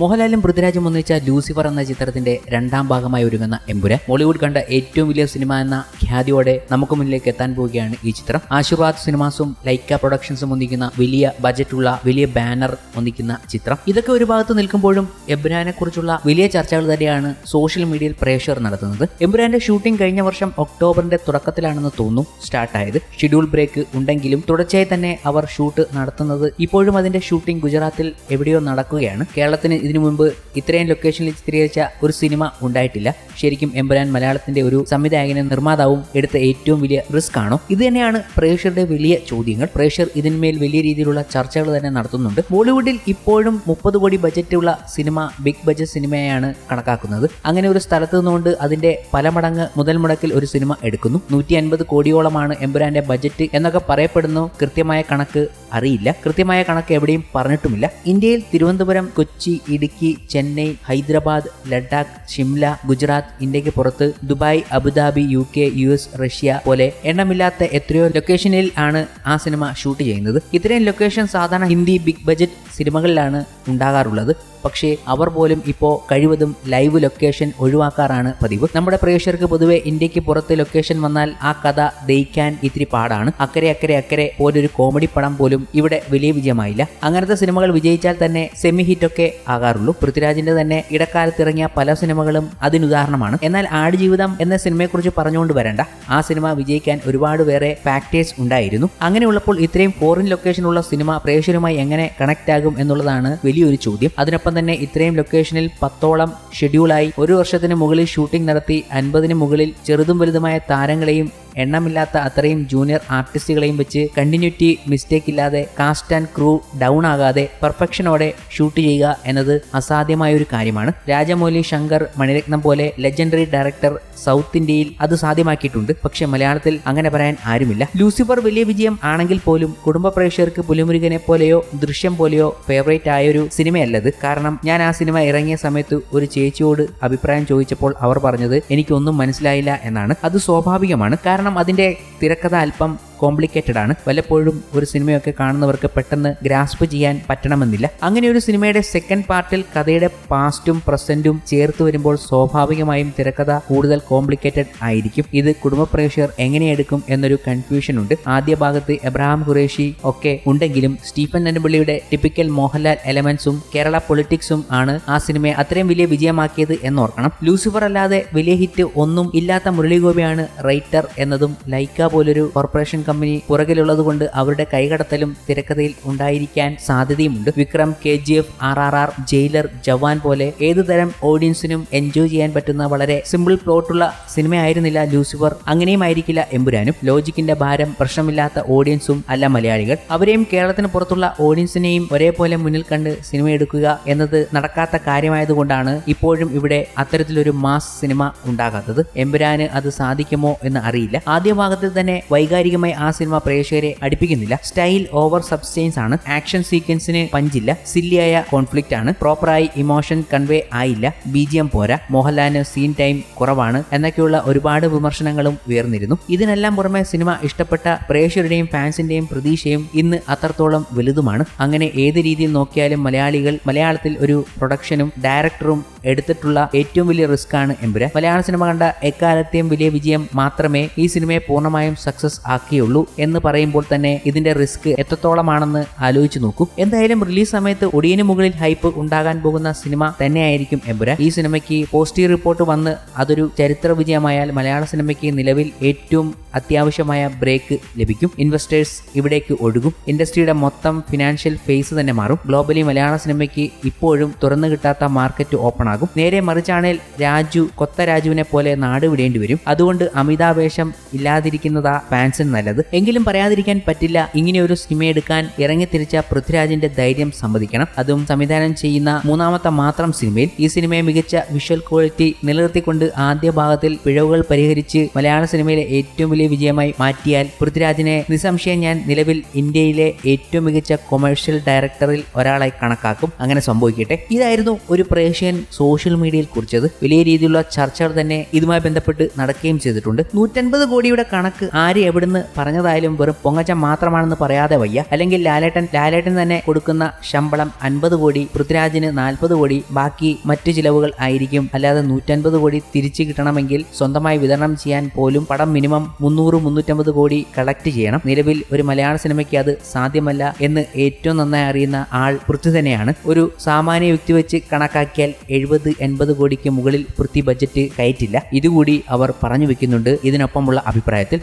മോഹൻലാലും പൃഥ്വിരാജും ഒന്നിച്ച ലൂസിഫർ എന്ന ചിത്രത്തിന്റെ രണ്ടാം ഭാഗമായി ഒരുങ്ങുന്ന എമ്പുര ബോളിവുഡ് കണ്ട ഏറ്റവും വലിയ സിനിമ എന്ന ഖ്യാതിയോടെ നമുക്ക് മുന്നിലേക്ക് എത്താൻ പോവുകയാണ് ഈ ചിത്രം. ആശീർവാദ് സിനിമാസും ലൈക്ക പ്രൊഡക്ഷൻസും ഒന്നിക്കുന്ന വലിയ ബജറ്റുള്ള വലിയ ബാനർ ഒന്നിക്കുന്ന ചിത്രം. ഇതൊക്കെ ഒരു ഭാഗത്ത് നിൽക്കുമ്പോഴും എബ്രാനെ കുറിച്ചുള്ള വലിയ ചർച്ചകൾ തന്നെയാണ് സോഷ്യൽ മീഡിയയിൽ പ്രേക്ഷകർ നടത്തുന്നത്. എമ്പുരാന്റെ ഷൂട്ടിംഗ് കഴിഞ്ഞ വർഷം ഒക്ടോബറിന്റെ തുടക്കത്തിലാണെന്ന് തോന്നുന്നു സ്റ്റാർട്ടായത്. ഷെഡ്യൂൾ ബ്രേക്ക് ഉണ്ടെങ്കിലും തുടർച്ചയായി തന്നെ അവർ ഷൂട്ട് നടത്തുന്നത് ഇപ്പോഴും അതിന്റെ ഷൂട്ടിംഗ് ഗുജറാത്തിൽ എവിടെയോ നടക്കുകയാണ്. കേരളത്തിന് ഇതിനു മുമ്പ് ഇത്രയും ലൊക്കേഷനിൽ ചിത്രീകരിച്ച ഒരു സിനിമ ഉണ്ടായിട്ടില്ല. ശരിക്കും എമ്പുരാൻ മലയാളത്തിന്റെ ഒരു സംവിധായകനും നിർമ്മാതാവും എടുത്ത ഏറ്റവും വലിയ റിസ്ക് ആണോ. ഇത് തന്നെയാണ് പ്രേക്ഷകരുടെ വലിയ ചോദ്യങ്ങൾ. പ്രേക്ഷകർ ഇതിന്മേൽ വലിയ രീതിയിലുള്ള ചർച്ചകൾ തന്നെ നടത്തുന്നുണ്ട്. ബോളിവുഡിൽ ഇപ്പോഴും മുപ്പത് കോടി ബജറ്റുള്ള സിനിമ ബിഗ് ബജറ്റ് സിനിമയാണ് കണക്കാക്കുന്നത്. അങ്ങനെ ഒരു സ്ഥലത്ത് നിന്നുകൊണ്ട് അതിന്റെ പല മടങ്ങ് മുതൽ മുടക്കിൽ ഒരു സിനിമ എടുക്കുന്നു. നൂറ്റി അൻപത് കോടിയോളമാണ് എമ്പുരാന്റെ ബജറ്റ് എന്നൊക്കെ പറയപ്പെടുന്നു. കൃത്യമായ കണക്ക് അറിയില്ല. കൃത്യമായ കണക്ക് എവിടെയും പറഞ്ഞിട്ടുമില്ല. ഇന്ത്യയിൽ തിരുവനന്തപുരം കൊച്ചി ഇടുക്കി ചെന്നൈ ഹൈദരാബാദ് ലഡാക്ക് ഷിംല ഗുജറാത്ത് ഇന്ത്യയ്ക്ക് പുറത്ത് Dubai Abu Dhabi U K U S Russia പോലെ എണ്ണമില്ലാത്ത എത്രയോ ലൊക്കേഷനിൽ ആണ് ആ സിനിമ ഷൂട്ട് ചെയ്യുന്നത്. ഇത്രയും ലൊക്കേഷൻ സാധാരണ ഹിന്ദി ബിഗ് ബജറ്റ് സിനിമകളിലാണ് ഉണ്ടാകാറുള്ളത്. പക്ഷേ അവർ പോലും ഇപ്പോൾ കഴിവതും ലൈവ് ലൊക്കേഷൻ ഒഴിവാക്കാറാണ് പതിവ്. നമ്മുടെ പ്രേക്ഷകർക്ക് പൊതുവെ ഇന്ത്യയ്ക്ക് പുറത്ത് ലൊക്കേഷൻ വന്നാൽ ആ കഥ ദയിക്കാൻ ഇത്തിരി പാടാണ്. അക്കരെ അക്കരെ അക്കരെ പോലൊരു കോമഡി പടം പോലും ഇവിടെ വലിയ വിജയമായില്ല. അങ്ങനത്തെ സിനിമകൾ വിജയിച്ചാൽ തന്നെ സെമി ഹിറ്റൊക്കെ ആകാറുള്ളൂ. പൃഥ്വിരാജിന്റെ തന്നെ ഇടക്കാലത്ത് ഇറങ്ങിയ പല സിനിമകളും അതിനുദാഹരണമാണ്. എന്നാൽ ആടുജീവിതം എന്ന സിനിമയെക്കുറിച്ച് പറഞ്ഞുകൊണ്ട് വരണ്ട. ആ സിനിമ വിജയിക്കാൻ ഒരുപാട് വേറെ ഫാക്ടേഴ്സ് ഉണ്ടായിരുന്നു. അങ്ങനെയുള്ളപ്പോൾ ഇത്രയും ഫോറിൻ ലൊക്കേഷനുള്ള സിനിമ പ്രേക്ഷകരുമായി എങ്ങനെ കണക്ട് ആകും എന്നുള്ളതാണ് വലിയൊരു ചോദ്യം. അതിനൊപ്പം തന്നെ ഇത്രയും ലൊക്കേഷനിൽ പത്തോളം ഷെഡ്യൂളായി ഒരു വർഷത്തിന് മുകളിൽ ഷൂട്ടിംഗ് നടത്തി അൻപതിന് മുകളിൽ ചെറുതും വലുതുമായ താരങ്ങളെയും എണ്ണമില്ലാത്ത അത്രയും ജൂനിയർ ആർട്ടിസ്റ്റുകളെയും വെച്ച് കണ്ടിന്യൂറ്റി മിസ്റ്റേക്ക് ഇല്ലാതെ കാസ്റ്റ് ആൻഡ് ക്രൂ ഡൗൺ ആകാതെ പെർഫെക്ഷനോടെ ഷൂട്ട് ചെയ്യുക എന്നത് അസാധ്യമായ ഒരു കാര്യമാണ്. രാജമൗലി ശങ്കർ മണിരത്നം പോലെ ലെജൻഡറി ഡയറക്ടർ സൗത്ത് ഇന്ത്യയിൽ അത് സാധ്യമാക്കിയിട്ടുണ്ട്. പക്ഷെ മലയാളത്തിൽ അങ്ങനെ പറയാൻ ആരുമില്ല. ലൂസിഫർ വലിയ വിജയം ആണെങ്കിൽ പോലും കുടുംബ പ്രേക്ഷകർക്ക് പുലിമുരുകനെ പോലെയോ ദൃശ്യം പോലെയോ ഫേവറേറ്റ് ആയൊരു സിനിമയല്ലത്. കാരണം ഞാൻ ആ സിനിമ ഇറങ്ങിയ സമയത്ത് ഒരു ചേച്ചിയോട് അഭിപ്രായം ചോദിച്ചപ്പോൾ അവർ പറഞ്ഞത് എനിക്കൊന്നും മനസ്സിലായില്ല എന്നാണ്. അത് സ്വാഭാവികമാണ്. കാരണം അതിന്റെ തിരക്കഥ അല്പം കോംപ്ലിക്കേറ്റഡ് ആണ്. വല്ലപ്പോഴും ഒരു സിനിമയൊക്കെ കാണുന്നവർക്ക് പെട്ടെന്ന് ഗ്രാസ്പ് ചെയ്യാൻ പറ്റണമെന്നില്ല. അങ്ങനെ ഒരു സിനിമയുടെ സെക്കൻഡ് പാർട്ടിൽ കഥയുടെ പാസ്റ്റും പ്രസന്റും ചേർത്ത് വരുമ്പോൾ സ്വാഭാവികമായും തിരക്കഥ കൂടുതൽ കോംപ്ലിക്കേറ്റഡ് ആയിരിക്കും. ഇത് കുടുംബ പ്രേക്ഷകർ എങ്ങനെ എടുക്കും എന്നൊരു കൺഫ്യൂഷൻ ഉണ്ട്. ആദ്യ ഭാഗത്ത് എബ്രഹാം ഖുറേഷി ഒക്കെ ഉണ്ടെങ്കിലും സ്റ്റീഫൻ നെടുമ്പള്ളിയുടെ ടിപ്പിക്കൽ മോഹൻലാൽ എലമെന്റ്സും കേരള പൊളിറ്റിക്സും ആണ് ആ സിനിമയെ അത്രയും വലിയ വിജയമാക്കിയത് എന്നോർക്കണം. ലൂസിഫർ അല്ലാതെ വലിയ ഹിറ്റ് ഒന്നും ഇല്ലാത്ത മുരളി ഗോപിയാണ് റൈറ്റർ എന്നതും ലൈക്ക പോലൊരു കോർപ്പറേഷൻ കമ്പനി പുറകിലുള്ളത് കൊണ്ട് അവരുടെ കൈകടത്തലും തിരക്കഥയിൽ ഉണ്ടായിരിക്കാൻ സാധ്യതയുമുണ്ട്. Vikram K G F R R R Jailer Jawan പോലെ ഏതു തരം ഓഡിയൻസിനും എൻജോയ് ചെയ്യാൻ പറ്റുന്ന വളരെ സിമ്പിൾ പ്ലോട്ടുള്ള സിനിമയായിരുന്നില്ല ലൂസിഫർ. അങ്ങനെയും ആയിരിക്കില്ല എമ്പുരാനും. ലോജിക്കിന്റെ ഭാരം പ്രശ്നമില്ലാത്ത ഓഡിയൻസും അല്ല മലയാളികൾ. അവരെയും കേരളത്തിന് പുറത്തുള്ള ഓഡിയൻസിനെയും ഒരേപോലെ മുന്നിൽ കണ്ട് സിനിമ എടുക്കുക എന്നത് നടക്കാത്ത കാര്യമായതുകൊണ്ടാണ് ഇപ്പോഴും ഇവിടെ അത്തരത്തിലൊരു മാസ് സിനിമ ഉണ്ടാകാത്തത്. എമ്പുരാന് അത് സാധിക്കുമോ എന്ന് അറിയില്ല. ആദ്യ ഭാഗത്തിൽ തന്നെ വൈകാരികമായി ആ സിനിമ പ്രേക്ഷകരെ അടുപ്പിക്കുന്നില്ല. സ്റ്റൈൽ ഓവർ സബ്സ്റ്റൈൻസ് ആണ്. ആക്ഷൻ സീക്വൻസിന് പഞ്ചില്ല. സില്ലിയായ കോൺഫ്ലിക്റ്റ് ആണ്. പ്രോപ്പറായി ഇമോഷൻ കൺവേ ആയില്ല. ബി ജി എം പോരാ. മോഹൻലാലിന് സീൻ ടൈം കുറവാണ്. എന്നൊക്കെയുള്ള ഒരുപാട് വിമർശനങ്ങളും ഉയർന്നിരുന്നു. ഇതിനെല്ലാം പുറമെ സിനിമ ഇഷ്ടപ്പെട്ട പ്രേക്ഷകരുടെയും ഫാൻസിന്റെയും പ്രതീക്ഷയും ഇന്ന് അത്രത്തോളം വലുതുമാണ്. അങ്ങനെ ഏത് രീതിയിൽ നോക്കിയാലും മലയാളികൾ മലയാളത്തിൽ ഒരു പ്രൊഡക്ഷനും ഡയറക്ടറും എടുത്തിട്ടുള്ള ഏറ്റവും വലിയ റിസ്ക് ആണ് എമ്പുര മലയാള സിനിമ കണ്ട എക്കാലത്തെയും വലിയ വിജയം മാത്രമേ ഈ സിനിമയെ പൂർണമായും സക്സസ് ആക്കിയുള്ളൂ എന്ന് പറയുമ്പോൾ തന്നെ ഇതിന്റെ റിസ്ക് എത്രത്തോളമാണെന്ന് ആലോചിച്ച് നോക്കൂ. എന്തായാലും റിലീസ് സമയത്ത് ഒടിയന് മുകളിൽ ഹൈപ്പ് ഉണ്ടാകാൻ പോകുന്ന സിനിമ തന്നെയായിരിക്കും എമ്പുരാൻ ഈ സിനിമയ്ക്ക് പോസിറ്റീവ് റിപ്പോർട്ട് വന്ന് അതൊരു ചരിത്ര വിജയമായാൽ മലയാള സിനിമയ്ക്ക് നിലവിൽ ഏറ്റവും അത്യാവശ്യമായ ബ്രേക്ക് ലഭിക്കും. ഇൻവെസ്റ്റേഴ്സ് ഇവിടേക്ക് ഒഴുകും. ഇൻഡസ്ട്രിയുടെ മൊത്തം ഫിനാൻഷ്യൽ ഫേസ് തന്നെ മാറും. ഗ്ലോബലി മലയാള സിനിമയ്ക്ക് ഇപ്പോഴും തുറന്നു കിട്ടാത്ത മാർക്കറ്റ് ഓപ്പൺ ആകും നേരെ മറിച്ചാണേൽ രാജു കൊത്ത രാജുവിനെ പോലെ നാട് വിടേണ്ടി വരും. അതുകൊണ്ട് അമിതാവേശം ഇല്ലാതിരിക്കുന്നതാ ഫാൻസിന് നല്ലത്. എങ്കിലും പറയാതിരിക്കാൻ പറ്റില്ല. ഇങ്ങനെ ഒരു സിനിമ എടുക്കാൻ ഇറങ്ങിത്തിരിച്ച പൃഥ്വിരാജിന്റെ ധൈര്യം സമ്മതിക്കണം. അതും സംവിധാനം ചെയ്യുന്ന മൂന്നാമത്തെ മാത്രം സിനിമയിൽ. ഈ സിനിമയെ മികച്ച വിഷ്വൽ ക്വാളിറ്റി നിലനിർത്തിക്കൊണ്ട് ആദ്യ ഭാഗത്തിൽ പിഴവുകൾ പരിഹരിച്ച് മലയാള സിനിമയിലെ ഏറ്റവും വലിയ വിജയമായി മാറ്റിയാൽ പൃഥ്വിരാജിനെ നിസ്സംശയം ഞാൻ നിലവിൽ ഇന്ത്യയിലെ ഏറ്റവും മികച്ച കൊമേഴ്ഷ്യൽ ഡയറക്ടറിൽ ഒരാളായി കണക്കാക്കും. അങ്ങനെ സംഭവിക്കട്ടെ. ഇതായിരുന്നു ഒരു പ്രേക്ഷകൻ സോഷ്യൽ മീഡിയയിൽ കുറിച്ചത്. വലിയ രീതിയിലുള്ള ചർച്ചകൾ തന്നെ ഇതുമായി ബന്ധപ്പെട്ട് നടക്കുകയും ചെയ്തിട്ടുണ്ട്. നൂറ്റൻപത് കോടിയുടെ കണക്ക് ആര് എവിടുന്ന് പറഞ്ഞതായാലും വെറും പൊങ്ങച്ച മാത്രമാണെന്ന് പറയാതെ വയ്യ. അല്ലെങ്കിൽ ലാലേട്ടൻ ലാലേട്ടൻ തന്നെ കൊടുക്കുന്ന ശമ്പളം അൻപത് കോടി പൃഥ്വിരാജിന് നാൽപ്പത് കോടി ബാക്കി മറ്റു ചിലവുകൾ ആയിരിക്കും. അല്ലാതെ നൂറ്റൻപത് കോടി തിരിച്ചു കിട്ടണമെങ്കിൽ സ്വന്തമായി വിതരണം ചെയ്യാൻ പോലും പടം മിനിമം മുന്നൂറ് മുന്നൂറ്റമ്പത് കോടി കളക്ട് ചെയ്യണം. നിലവിൽ ഒരു മലയാള സിനിമയ്ക്ക് അത് സാധ്യമല്ല എന്ന് ഏറ്റവും നന്നായി അറിയുന്ന ആൾ പൃഥ്വി തന്നെയാണ്. ഒരു സാമാന്യ വ്യക്തി വെച്ച് കണക്കാക്കിയാൽ എഴുപത് എൺപത് കോടിക്ക് മുകളിൽ പൃഥ്വി ബജറ്റ് കയറ്റില്ല. ഇതുകൂടി അവർ പറഞ്ഞു വെക്കുന്നുണ്ട്. ഇതിനൊപ്പമുള്ള അഭിപ്രായത്തിൽ